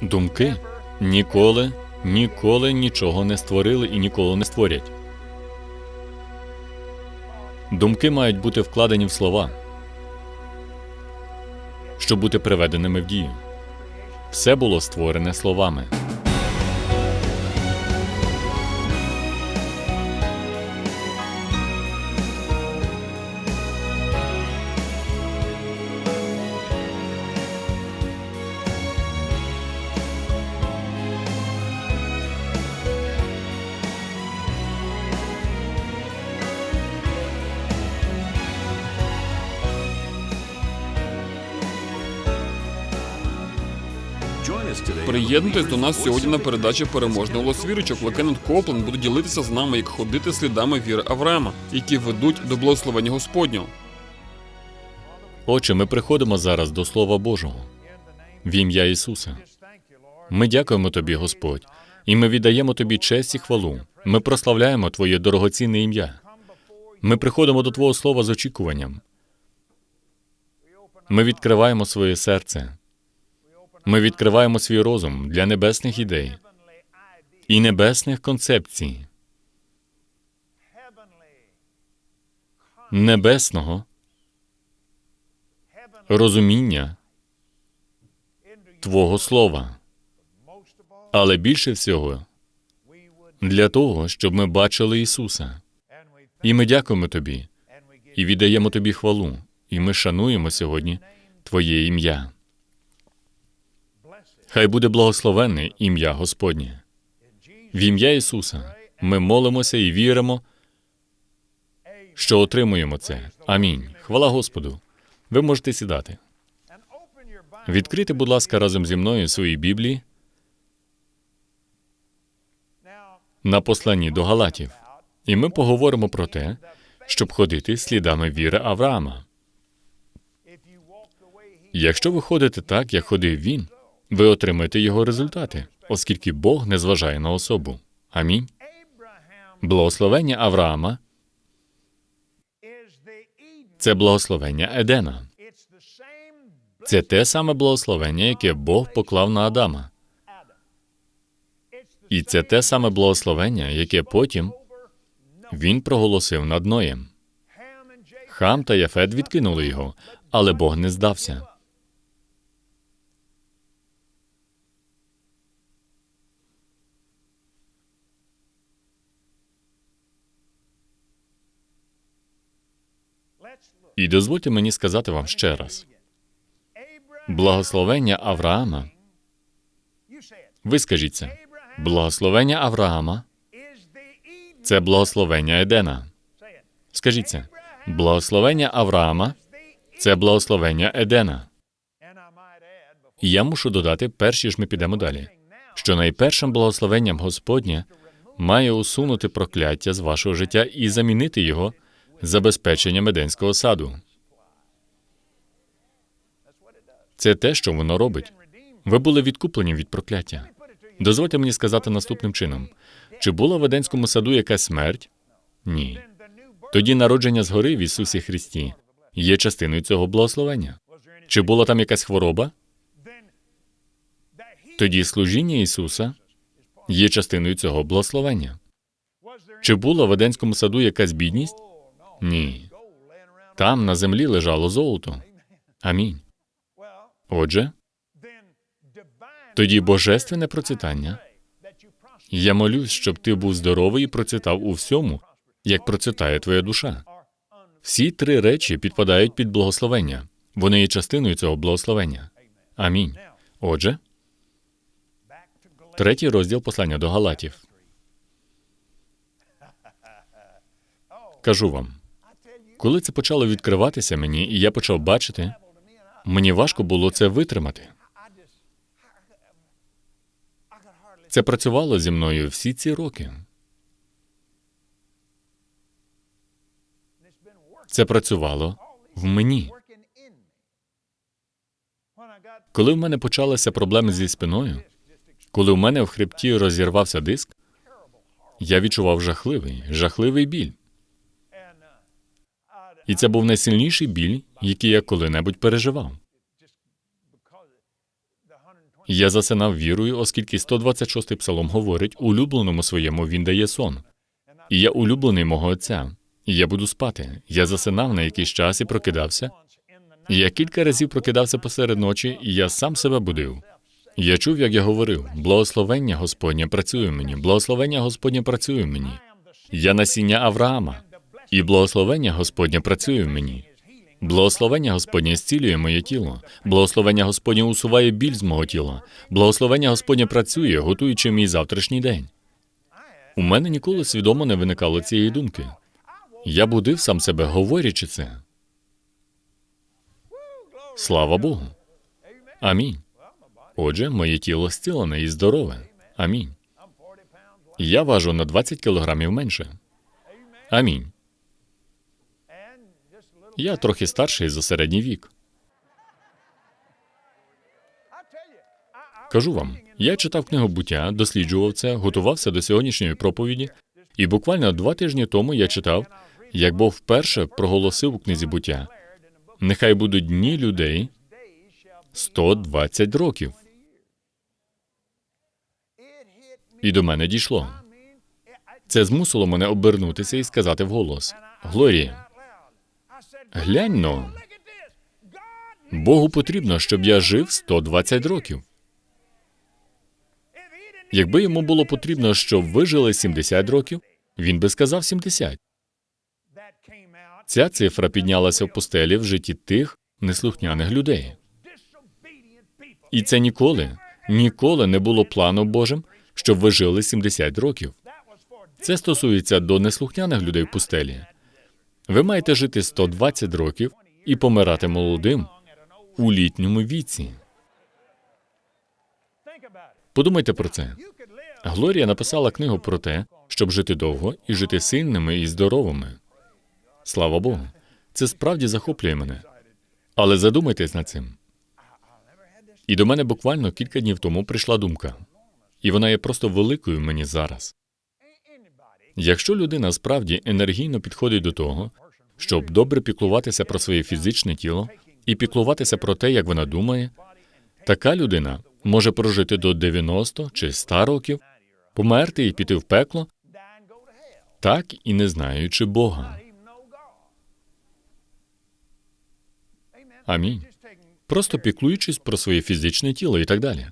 Думки ніколи, ніколи нічого не створили і ніколи не створять. Думки мають бути вкладені в слова, щоб бути приведеними в дію. Все було створене словами. Приєднуйтесь до нас сьогодні на передачі Переможний голос віручок. Лукенет Коплен буде ділитися з нами, як ходити слідами віри Авраама, які ведуть до благословення Господнього. Отче, ми приходимо зараз до Слова Божого в ім'я Ісуса. Ми дякуємо Тобі, Господь, і ми віддаємо Тобі честь і хвалу. Ми прославляємо Твоє дорогоцінне ім'я. Ми приходимо до Твого Слова з очікуванням. Ми відкриваємо своє серце. Ми відкриваємо свій розум для небесних ідей і небесних концепцій, небесного розуміння Твого Слова. Але більше всього для того, щоб ми бачили Ісуса. І ми дякуємо Тобі і віддаємо Тобі хвалу, і ми шануємо сьогодні Твоє ім'я. Хай буде благословенне ім'я Господнє. В ім'я Ісуса ми молимося і віримо, що отримуємо це. Амінь. Хвала Господу. Ви можете сідати. Відкрийте, будь ласка, разом зі мною свої Біблії на посланні до Галатів. І ми поговоримо про те, щоб ходити слідами віри Авраама. Якщо ви ходите так, як ходив він, ви отримаєте його результати, оскільки Бог не зважає на особу. Амінь. Благословення Авраама це благословення Едена. Це те саме благословення, яке Бог поклав на Адама. І це те саме благословення, яке потім він проголосив над Ноєм. Хам та Яфет відкинули його, але Бог не здався. І дозвольте мені сказати вам ще раз: благословення Авраама. Ви скажіть це. Благословення Авраама це благословення Едена. Скажіть це. Благословення Авраама це благословення Едена. І я мушу додати, перш ніж ми підемо далі, що найпершим благословенням Господнє має усунути прокляття з вашого життя і замінити його забезпеченням Еденського саду. Це те, що воно робить. Ви були відкуплені від прокляття. Дозвольте мені сказати наступним чином: чи була в Еденському саду якась смерть? Ні. Тоді народження згори в Ісусі Христі є частиною цього благословення. Чи була там якась хвороба? Тоді служіння Ісуса є частиною цього благословення. Чи була в Еденському саду якась бідність? Ні. Там на землі лежало золото. Амінь. Отже, тоді божественне процвітання. Я молюсь, щоб ти був здоровий і процвітав у всьому, як процвітає твоя душа. Всі три речі підпадають під благословення. Вони є частиною цього благословення. Амінь. Отже, третій розділ послання до Галатів. Кажу вам, коли це почало відкриватися мені, і я почав бачити, мені важко було це витримати. Це працювало зі мною всі ці роки. Це працювало в мені. Коли в мене почалися проблеми зі спиною, коли в мене в хребті розірвався диск, я відчував жахливий, жахливий біль. І це був найсильніший біль, який я коли-небудь переживав. Я засинав вірою, оскільки 126-й псалом говорить, улюбленому своєму він дає сон. І я улюблений мого отця. І я буду спати. Я засинав на якийсь час і прокидався. Я кілька разів прокидався посеред ночі, і я сам себе будив. Я чув, як я говорив: благословення Господнє працює мені, благословення Господнє працює мені. Я насіння Авраама, і благословення Господнє працює в мені. Благословення Господнє зцілює моє тіло. Благословення Господнє усуває біль з мого тіла. Благословення Господнє працює, готуючи мій завтрашній день. У мене ніколи свідомо не виникало цієї думки. Я будив сам себе, говорячи це. Слава Богу. Амінь. Отже, моє тіло зцілене і здорове. Амінь. Я важу на 20 кілограмів менше. Амінь. Я трохи старший за середній вік. Кажу вам, я читав книгу буття, досліджував це, готувався до сьогоднішньої проповіді, і буквально два тижні тому я читав, як Бог вперше проголосив у книзі буття. Нехай будуть дні людей 120 років. І до мене дійшло. Це змусило мене обернутися і сказати вголос: Глорія, глянь но, Богу потрібно, щоб я жив 120 років. Якби йому було потрібно, щоб ви жили 70 років, він би сказав 70. Ця цифра піднялася в постелі в житті тих неслухняних людей. І це ніколи, ніколи не було планом Божим, щоб ви жили 70 років. Це стосується до неслухняних людей в пустелі. Ви маєте жити 120 років і помирати молодим у літньому віці. Подумайте про це. Глорія написала книгу про те, щоб жити довго і жити сильними і здоровими. Слава Богу, це справді захоплює мене. Але задумайтесь над цим. І до мене буквально кілька днів тому прийшла думка, і вона є просто великою мені зараз. Якщо людина справді енергійно підходить до того, щоб добре піклуватися про своє фізичне тіло і піклуватися про те, як вона думає, така людина може прожити до 90 чи 100 років, померти і піти в пекло, так і не знаючи Бога. Амінь. Просто піклуючись про своє фізичне тіло і так далі.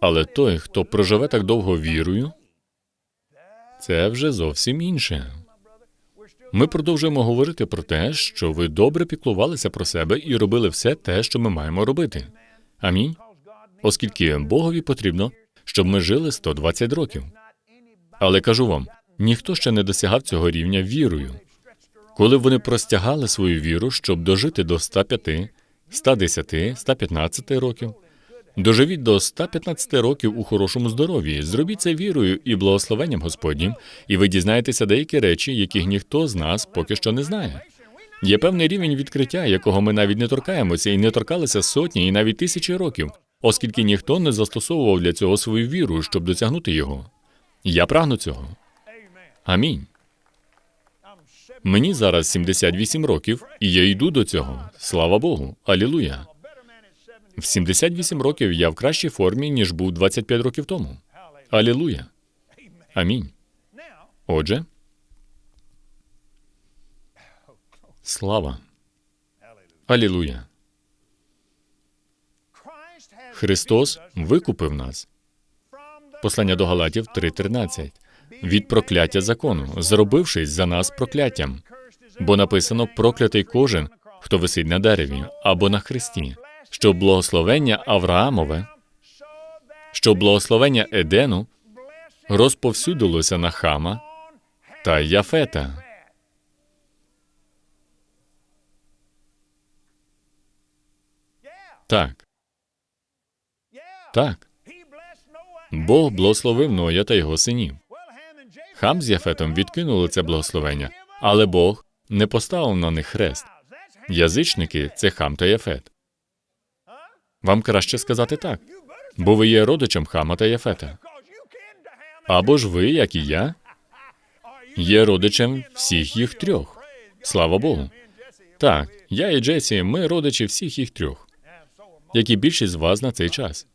Але той, хто проживе так довго вірою, це вже зовсім інше. Ми продовжуємо говорити про те, що ви добре піклувалися про себе і робили все те, що ми маємо робити. Амінь. Оскільки Богові потрібно, щоб ми жили 120 років. Але кажу вам, ніхто ще не досягав цього рівня вірою. Коли вони простягали свою віру, щоб дожити до 105, 110, 115 років, доживіть до 115 років у хорошому здоров'ї, зробіть це вірою і благословенням Господнім, і ви дізнаєтеся деякі речі, яких ніхто з нас поки що не знає. Є певний рівень відкриття, якого ми навіть не торкаємося і не торкалися сотні і навіть тисячі років, оскільки ніхто не застосовував для цього свою віру, щоб досягнути його. Я прагну цього. Амінь. Мені зараз 78 років, і я йду до цього. Слава Богу. Алілуя. В 78 років я в кращій формі, ніж був 25 років тому. Алілуя. Амінь. Отже, слава. Алілуя. Христос викупив нас. Послання до Галатів 3.13. Від прокляття закону, зробившись за нас прокляттям. Бо написано проклятий кожен, хто висить на дереві або на хресті, щоб благословення Авраамове, щоб благословення Едену розповсюдилося на Хама та Яфета. Так, так. Бог благословив Ноя та його синів. Хам з Яфетом відкинули це благословення, але Бог не поставив на них хрест. Язичники це хам та Яфет. Вам краще сказати так, бо ви є родичем хама та Яфета. Або ж ви, як і я, є родичем всіх їх трьох. Слава Богу. Так, я і Джесі, ми родичі всіх їх трьох. як і більшість з вас на цей час.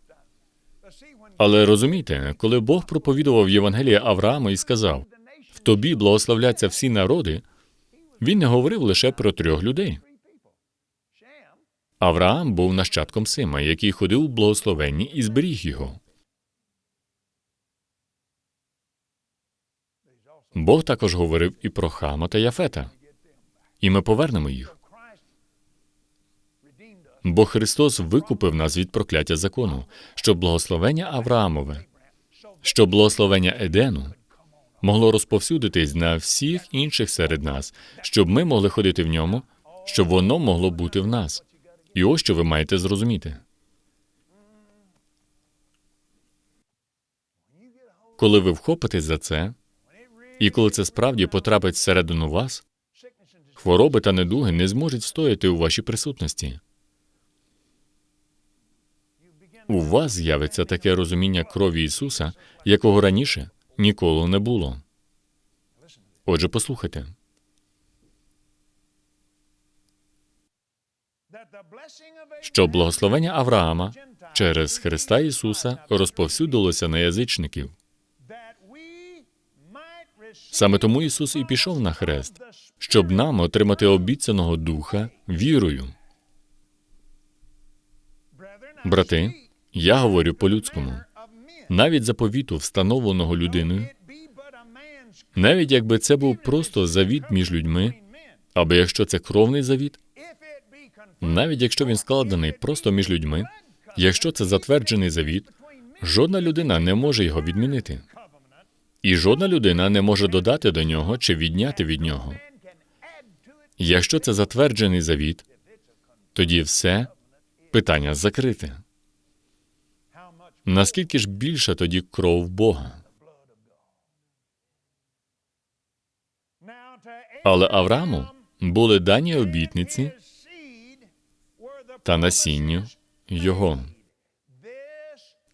Але розумійте, коли Бог проповідував Євангеліє Аврааму і сказав: в тобі благословляться всі народи, він не говорив лише про трьох людей. Авраам був нащадком Сима, який ходив у благословенні і зберіг його. Бог також говорив і про Хама та Яфета, і ми повернемо їх. Бо Христос викупив нас від прокляття закону, щоб благословення Авраамове, щоб благословення Едену могло розповсюдитись на всіх інших серед нас, щоб ми могли ходити в ньому, щоб воно могло бути в нас. І ось що ви маєте зрозуміти. Коли ви вхопитесь за це, і коли це справді потрапить всередину вас, хвороби та недуги не зможуть встояти у вашій присутності. У вас з'явиться таке розуміння крові Ісуса, якого раніше ніколи не було. Отже, послухайте. Щоб благословення Авраама через Христа Ісуса розповсюдилося на язичників. Саме тому Ісус і пішов на хрест, щоб нам отримати обіцяного Духа вірою. Брати, я говорю по-людському. Навіть заповіту, встановленого людиною, навіть якби це був просто завіт між людьми, або якщо це кровний завіт, навіть якщо він складений просто між людьми, якщо це затверджений завіт, жодна людина не може його відмінити. І жодна людина не може додати до нього чи відняти від нього. Якщо це затверджений завіт, тоді все питання закрите. Наскільки ж більше тоді кров Бога? Але Аврааму були дані обітниці та насінню його.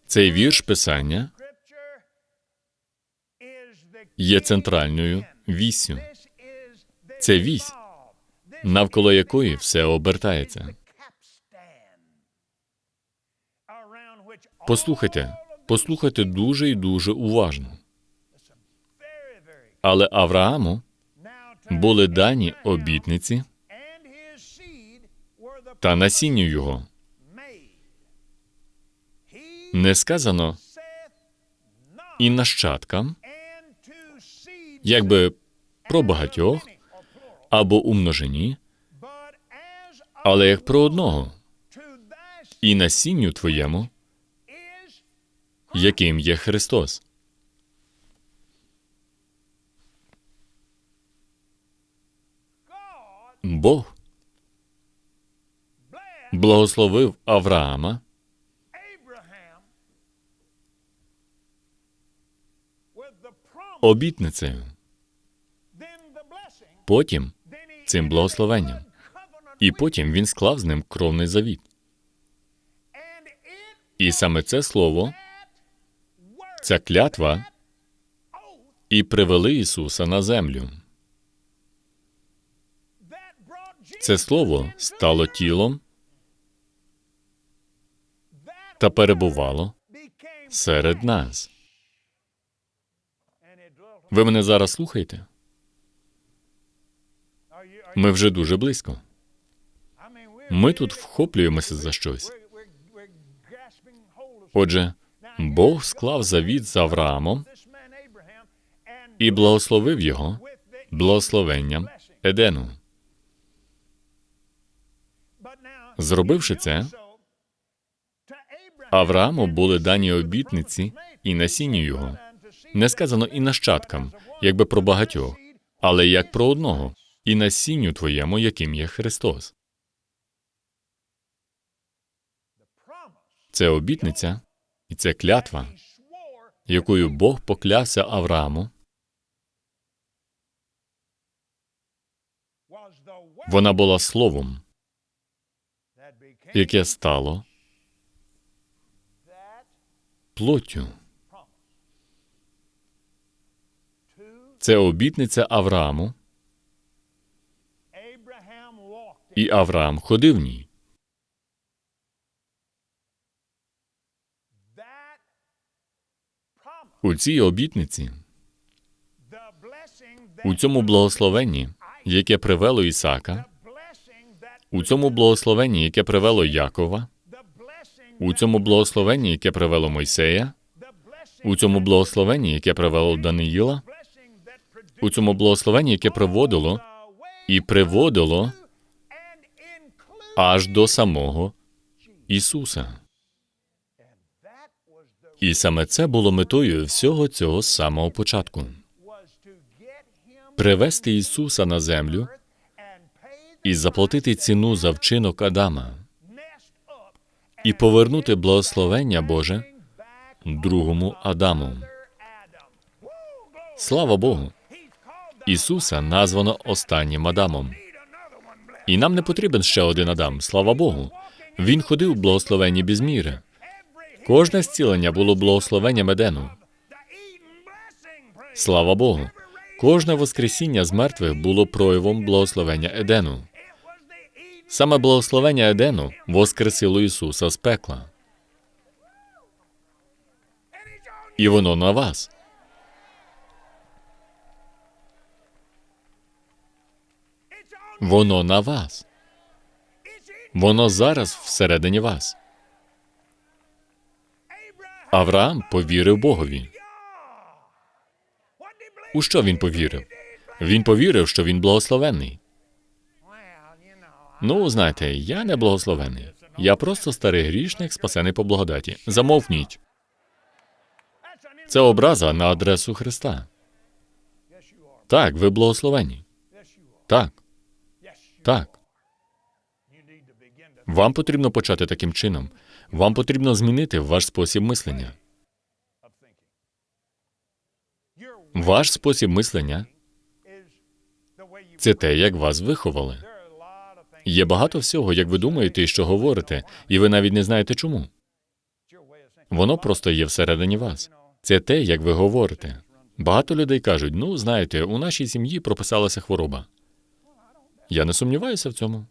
Цей вірш писання є центральною віссю. Це вісь, навколо якої все обертається. Послухайте, послухайте дуже і дуже уважно. Але Аврааму були дані обітниці та насінню його. Не сказано і нащадкам, якби про багатьох або у множині, але як про одного, і насінню твоєму, яким є Христос. Бог благословив Авраама обітницею, потім цим благословенням, і потім він склав з ним кровний завіт. І саме це слово, ця клятва, і привели Ісуса на землю. Це слово стало тілом та перебувало серед нас. Ви мене зараз слухаєте? Ми вже дуже близько. Ми тут вхоплюємося за щось. Отже, Бог склав завіт з Авраамом і благословив його благословенням Едену. Зробивши це, Аврааму були дані обітниці і насінню його. Не сказано і нащадкам, якби про багатьох, але як про одного, і насінню твоєму, яким є Христос. Це обітниця і це клятва, якою Бог поклявся Аврааму. Вона була словом, яке стало плоттю. Це обітниця Аврааму. І Авраам ходив в ній. У цій обітниці, у цьому благословенні, яке привело Ісака, у цьому благословенні, яке привело Якова у цьому благословенні, яке привело Мойсея, у цьому благословенні, яке привело Даниїла, у цьому благословенні, яке приводило і приводило аж до самого Ісуса. І саме це було метою всього цього самого початку. Привести Ісуса на землю і заплатити ціну за вчинок Адама, і повернути благословення Боже другому Адаму. Слава Богу! Ісуса названо останнім Адамом. І нам не потрібен ще один Адам, слава Богу. Він ходив благословенні без міри. Кожне зцілення було благословенням Едену. Слава Богу. Кожне воскресіння з мертвих було проявом благословення Едену. Саме благословення Едену воскресило Ісуса з пекла. І воно на вас. Воно на вас. Воно зараз всередині вас. Авраам повірив Богові. У що він повірив? Він повірив, що він благословенний. Ну, знаєте, я не благословений. Я просто старий грішник, спасений по благодаті. Замовкніть. Це образа на адресу Христа. Так, ви благословені. Так. Так. Вам потрібно почати таким чином. Вам потрібно змінити ваш спосіб мислення. Ваш спосіб мислення це те, як вас виховали. Є багато всього, як ви думаєте і що говорите, і ви навіть не знаєте чому. Воно просто є всередині вас. Це те, як ви говорите. Багато людей кажуть: ну, знаєте, у нашій сім'ї прописалася хвороба. Я не сумніваюся в цьому.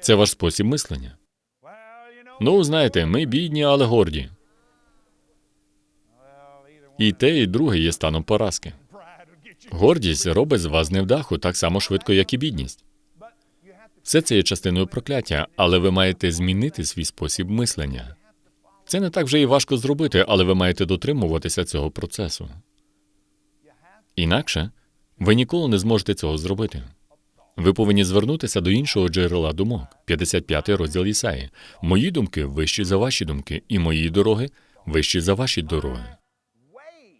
Це ваш спосіб мислення. Ну, знаєте, ми бідні, але горді. І те, і друге є станом поразки. Гордість робить з вас невдаху так само швидко, як і бідність. Все це є частиною прокляття, але ви маєте змінити свій спосіб мислення. Це не так вже і важко зробити, але ви маєте дотримуватися цього процесу. Інакше ви ніколи не зможете цього зробити. Ви повинні звернутися до іншого джерела думок, 55 розділ Ісаї. Мої думки вищі за ваші думки, і мої дороги вищі за ваші дороги.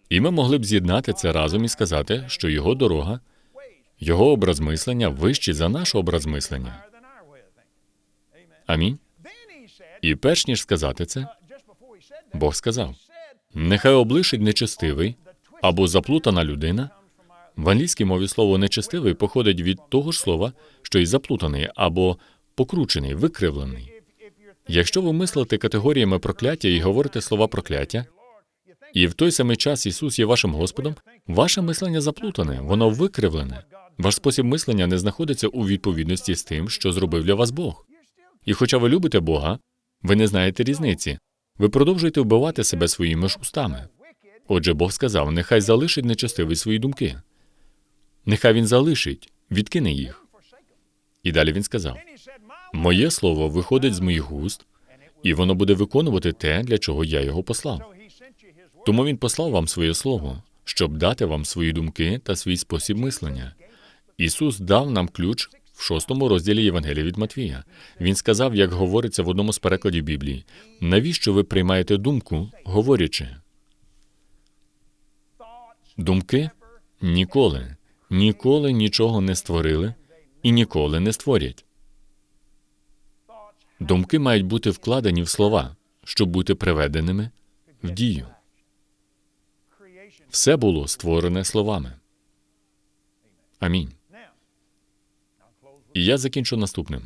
І ми могли б з'єднати це разом і сказати, що його дорога, його образ мислення вищий за наш образ мислення. Амінь. І перш ніж сказати це, Бог сказав: нехай облишить нечестивий або заплутана людина. В англійській мові слово нечестивий походить від того ж слова, що й заплутаний або покручений, викривлений. Якщо ви мислите категоріями прокляття і говорите слова прокляття, і в той самий час Ісус є вашим Господом, ваше мислення заплутане, воно викривлене. Ваш спосіб мислення не знаходиться у відповідності з тим, що зробив для вас Бог. І хоча ви любите Бога, ви не знаєте різниці. Ви продовжуєте вбивати себе своїми ж устами. Отже, Бог сказав: нехай залишить нечестивий свої думки. Нехай він залишить, відкине їх. І далі він сказав: Моє слово виходить з моїх густ, і воно буде виконувати те, для чого я його послав. Тому він послав вам своє слово, щоб дати вам свої думки та свій спосіб мислення. Ісус дав нам ключ в шостому розділі Євангелія від Матвія. Він сказав, як говориться в одному з перекладів Біблії: навіщо ви приймаєте думку, говорячи? Думки ніколи, ніколи нічого не створили і ніколи не створять. Думки мають бути вкладені в слова, щоб бути приведеними в дію. Все було створене словами. Амінь. І я закінчу наступним.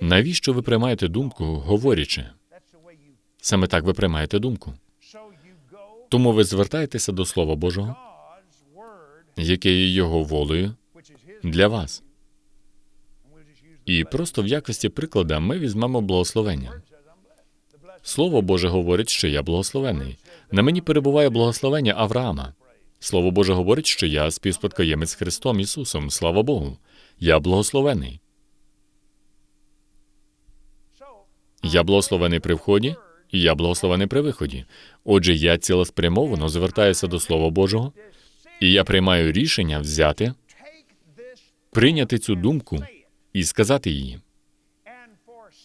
Навіщо ви приймаєте думку, говорячи? Саме так ви приймаєте думку. Тому ви звертаєтеся до Слова Божого, яке є його волею для вас. І просто в якості приклада ми візьмемо благословення. Слово Боже говорить, що я благословений. На мені перебуває благословення Авраама. Слово Боже говорить, що я співспадкоємець Христом Ісусом. Слава Богу. Я благословений. Я благословений при вході, і я благословений при виході. Отже, я цілеспрямовано звертаюся до Слова Божого, і я приймаю рішення взяти, прийняти цю думку і сказати її,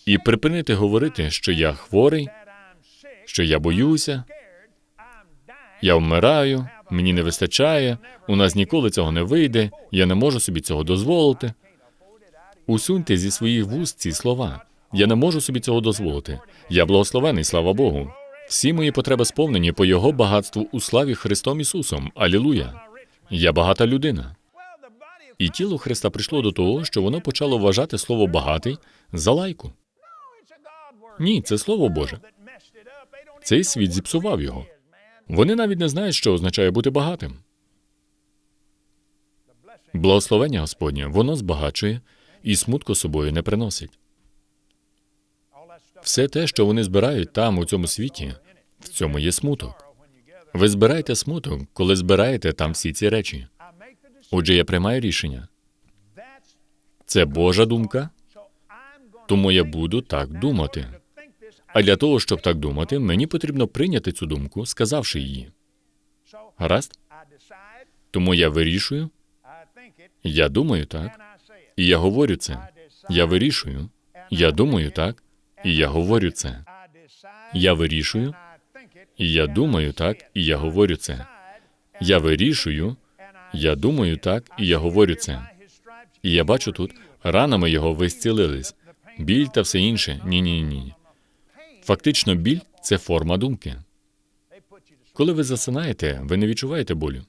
і припинити говорити, що я хворий, що я боюся, я вмираю, мені не вистачає, у нас ніколи цього не вийде, я не можу собі цього дозволити. Усуньте зі своїх вуст ці слова. Я не можу собі цього дозволити. Я благословений, слава Богу. Всі мої потреби сповнені по Його багатству у славі Христом Ісусом. Алілуя. Я багата людина. І тіло Христа прийшло до того, що воно почало вважати слово багатий за лайку. Ні, це слово Боже. Цей світ зіпсував його. Вони навіть не знають, що означає бути багатим. Благословення Господнє, воно збагачує і смутку собою не приносить. Все те, що вони збирають там, у цьому світі, в цьому є смуток. Ви збираєте смуток, коли збираєте там всі ці речі. Отже, я приймаю рішення. Це Божа думка, тому я буду так думати. А для того, щоб так думати, мені потрібно прийняти цю думку, сказавши її. Гаразд? Тому я вирішую, я думаю так, і я говорю це. Я вирішую, я думаю так, і я говорю це. Я вирішую, і я думаю так, і я говорю це. Я вирішую, я думаю так, і я говорю це. І я бачу тут, ранами його ви зцілились. Біль та все інше. Ні, ні, ні. Фактично, біль це форма думки. Коли ви засинаєте, ви не відчуваєте болю.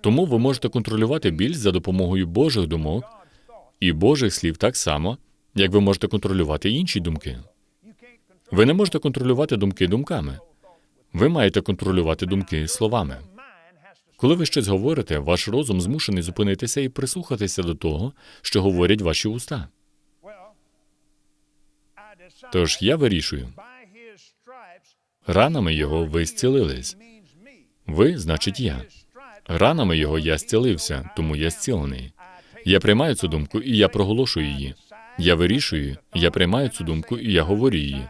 Тому ви можете контролювати біль за допомогою Божих думок і Божих слів так само, як ви можете контролювати інші думки. Ви не можете контролювати думки думками. Ви маєте контролювати думки словами. Коли ви щось говорите, ваш розум змушений зупинитися і прислухатися до того, що говорять ваші уста. Тож я вирішую, ранами його ви зцілились. Ви, значить, я. Ранами його я зцілився, тому я зцілений. Я приймаю цю думку і я проголошую її. Я вирішую, я приймаю цю думку і я говорю її.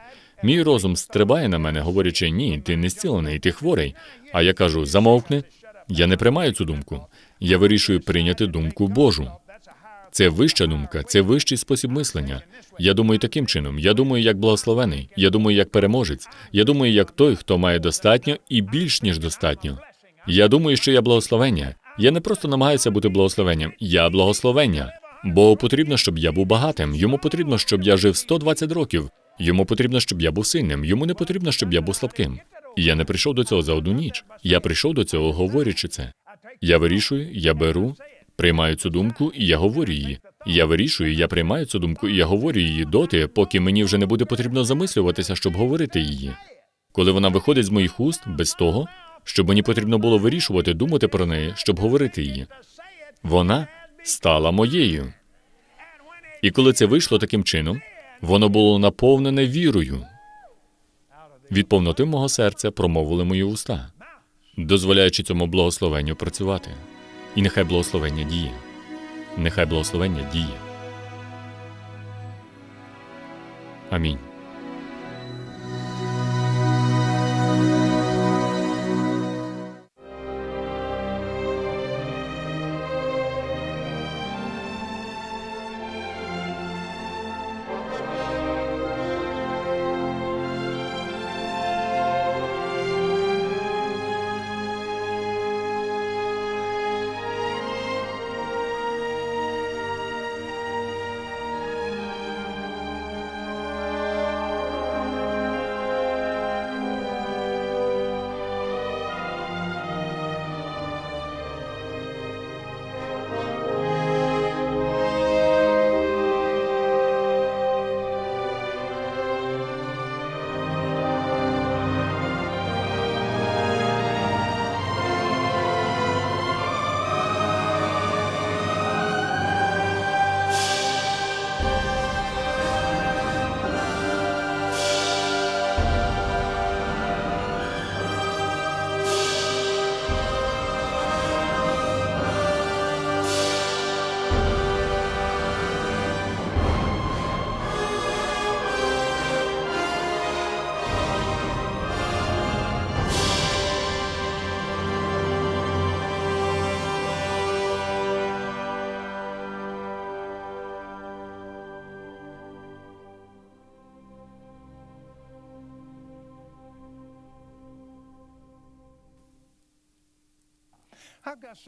Мій розум стрибає на мене, говорячи, ні, ти не зцілений, ти хворий. А я кажу, замовкни. Я не приймаю цю думку. Я вирішую прийняти думку Божу. Це вища думка, це вищий спосіб мислення. Я думаю таким чином. Я думаю, як благословений. Я думаю, як переможець. Я думаю, як той, хто має достатньо і більш ніж достатньо. Я думаю, що я благословення. Я не просто намагаюся бути благословенням. Я благословення. Богу потрібно, щоб я був багатим. Йому потрібно, щоб я жив 120 років. Йому потрібно, щоб я був сильним. Йому не потрібно, щоб я був слабким. І я не прийшов до цього за одну ніч. Я прийшов до цього, говорячи це. Я вирішую, я беру, приймаю цю думку, і я говорю її. Я вирішую, я приймаю цю думку, і я говорю її доти, поки мені вже не буде потрібно замислюватися, щоб говорити її. Коли вона виходить з моїх уст, без того, щоб мені потрібно було вирішувати, думати про неї, щоб говорити її. Вона стала моєю. І коли це вийшло таким чином, воно було наповнене вірою. Від повноти мого серця промовили мої уста, дозволяючи цьому благословенню працювати. І нехай благословення діє. Нехай благословення діє. Амінь.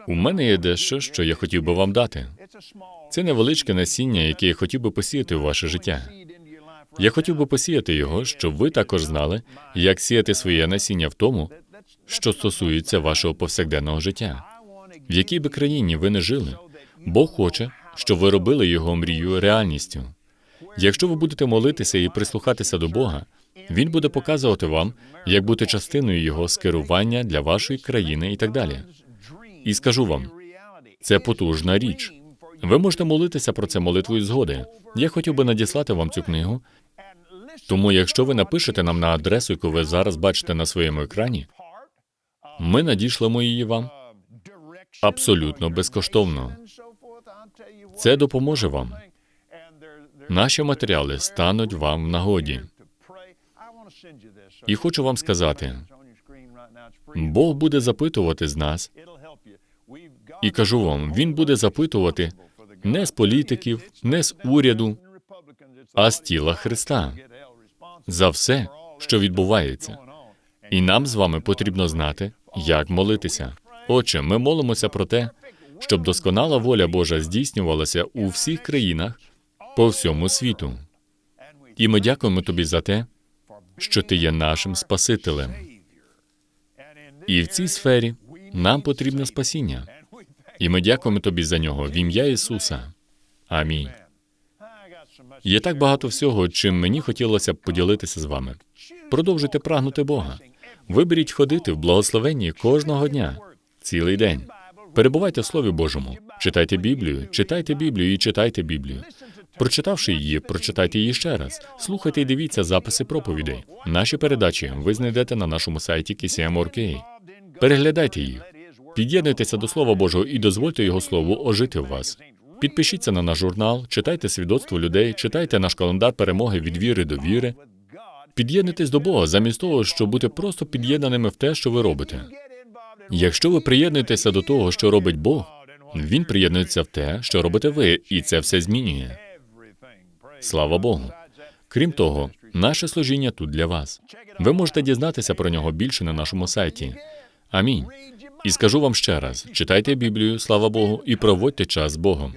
У мене є дещо, що я хотів би вам дати. Це невеличке насіння, яке я хотів би посіяти у ваше життя. Я хотів би посіяти його, щоб ви також знали, як сіяти своє насіння в тому, що стосується вашого повсякденного життя. В якій би країні ви не жили, Бог хоче, щоб ви робили його мрію реальністю. Якщо ви будете молитися і прислухатися до Бога, Він буде показувати вам, як бути частиною його скерування для вашої країни і так далі. І скажу вам, це потужна річ. Ви можете молитися про це молитвою згоди. Я хотів би надіслати вам цю книгу. Тому, якщо ви напишете нам на адресу, яку ви зараз бачите на своєму екрані, ми надішлемо її вам абсолютно безкоштовно. Це допоможе вам. Наші матеріали стануть вам в нагоді. І хочу вам сказати, Бог буде запитувати з нас, і кажу вам, Він буде запитувати не з політиків, не з уряду, а з тіла Христа за все, що відбувається. І нам з вами потрібно знати, як молитися. Отже, ми молимося про те, щоб досконала воля Божа здійснювалася у всіх країнах по всьому світу. І ми дякуємо тобі за те, що ти є нашим Спасителем. І в цій сфері нам потрібне спасіння. І ми дякуємо тобі за нього в ім'я Ісуса. Амінь. Є так багато всього, чим мені хотілося б поділитися з вами. Продовжуйте прагнути Бога. Виберіть ходити в благословенні кожного дня, цілий день. Перебувайте в Слові Божому. Читайте Біблію, читайте Біблію і читайте Біблію. Прочитавши її, прочитайте її ще раз. Слухайте і дивіться записи проповідей. Наші передачі ви знайдете на нашому сайті KCM.org. Переглядайте їх. Під'єднуйтеся до Слова Божого і дозвольте Його Слову ожити в вас. Підпишіться на наш журнал, читайте свідоцтво людей, читайте наш календар перемоги від віри до віри. Під'єднуйтесь до Бога замість того, щоб бути просто під'єднаними в те, що ви робите. Якщо ви приєднуєтеся до того, що робить Бог, він приєднується в те, що робите ви, і це все змінює. Слава Богу. Крім того, наше служіння тут для вас. Ви можете дізнатися про нього більше на нашому сайті. Амінь. І скажу вам ще раз: читайте Біблію, слава Богу, і проводьте час з Богом.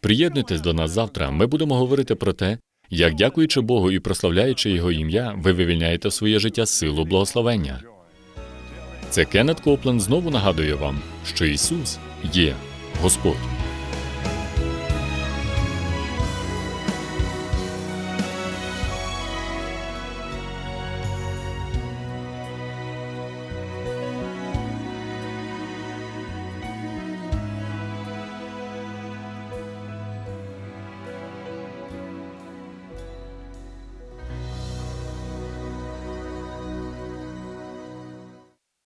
Приєднуйтесь до нас завтра. Ми будемо говорити про те, як, дякуючи Богу і прославляючи Його ім'я, ви вивільняєте в своє життя силу благословення. Це Кеннет Коплен знову нагадує вам, що Ісус є Господь.